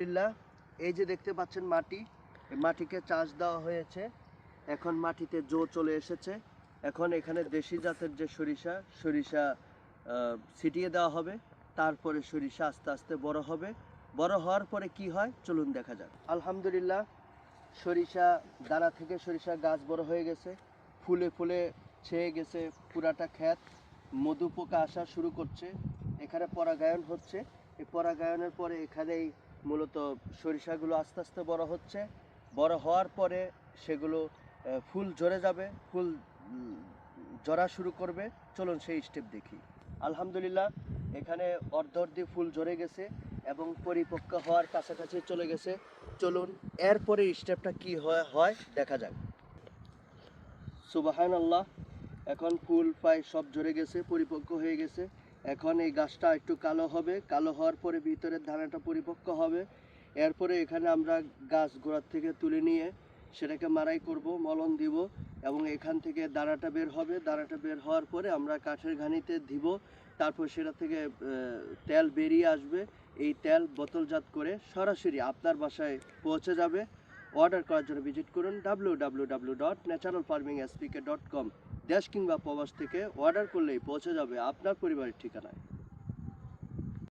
আলহামদুলিল্লাহ, এই যে দেখতে পাচ্ছেন মাটি মাটিকে চাষ দেওয়া হয়েছে। এখন মাটিতে জো চলে এসেছে। এখন এখানে দেশি জাতের যে সরিষা সরিষা ছিটিয়ে দেওয়া হবে। তারপরে সরিষা আস্তে আস্তে বড় হবে। বড় হওয়ার পরে কি হয়? চলুন দেখা যাক। আলহামদুলিল্লাহ, সরিষা দানা থেকে সরিষা গাছ বড় হয়ে গেছে। ফুলে ফুলে ছেয়ে গেছে পুরাটা ক্ষেত। মধু পোকা আসা শুরু করছে। এখানে পরাগায়ন হচ্ছে। এই পরাগায়নের পরে এখানেই মূলত সরিষাগুলো আস্তে আস্তে বড় হচ্ছে। বড় হওয়ার পরে সেগুলো ফুল ঝরে যাবে, ফুল ঝরা শুরু করবে। চলুন সেই স্টেপ দেখি। আলহামদুলিল্লাহ, এখানে অর্ধ অর্ধি ফুল ঝরে গেছে এবং পরিপক্ক হওয়ার কাছাকাছি চলে গেছে। চলুন এরপরে স্টেপটা কি হয় হয়, দেখা যাক। সুবাহান আল্লাহ এখন ফুল প্রায় সব ঝরে গেছে, পরিপক্ক হয়ে গেছে। এখন এই গাছটা একটু কালো হবে। কালো হওয়ার পরে ভিতরের ধানাটা পরিপক্ক হবে। এরপরে এখানে আমরা গাছ গোড়ার থেকে তুলে নিয়ে সেটাকে মারাই করব মলন দিব এবং এখান থেকে দানাটা বের হবে। দানাটা বের হওয়ার পরে আমরা কাঠের ঘানিতে দিব। তারপর সেটা থেকে তেল বেরিয়ে আসবে। এই তেল বোতলজাত করে সরাসরি আপনার বাসায় পৌঁছে যাবে। অর্ডার করার জন্য ভিজিট করুন W W W dot natural farming SPK dot com দেশ কিংবা প্রবাস থেকে অর্ডার করলেই পৌঁছে যাবে আপনার পরিবারের ঠিকানায়।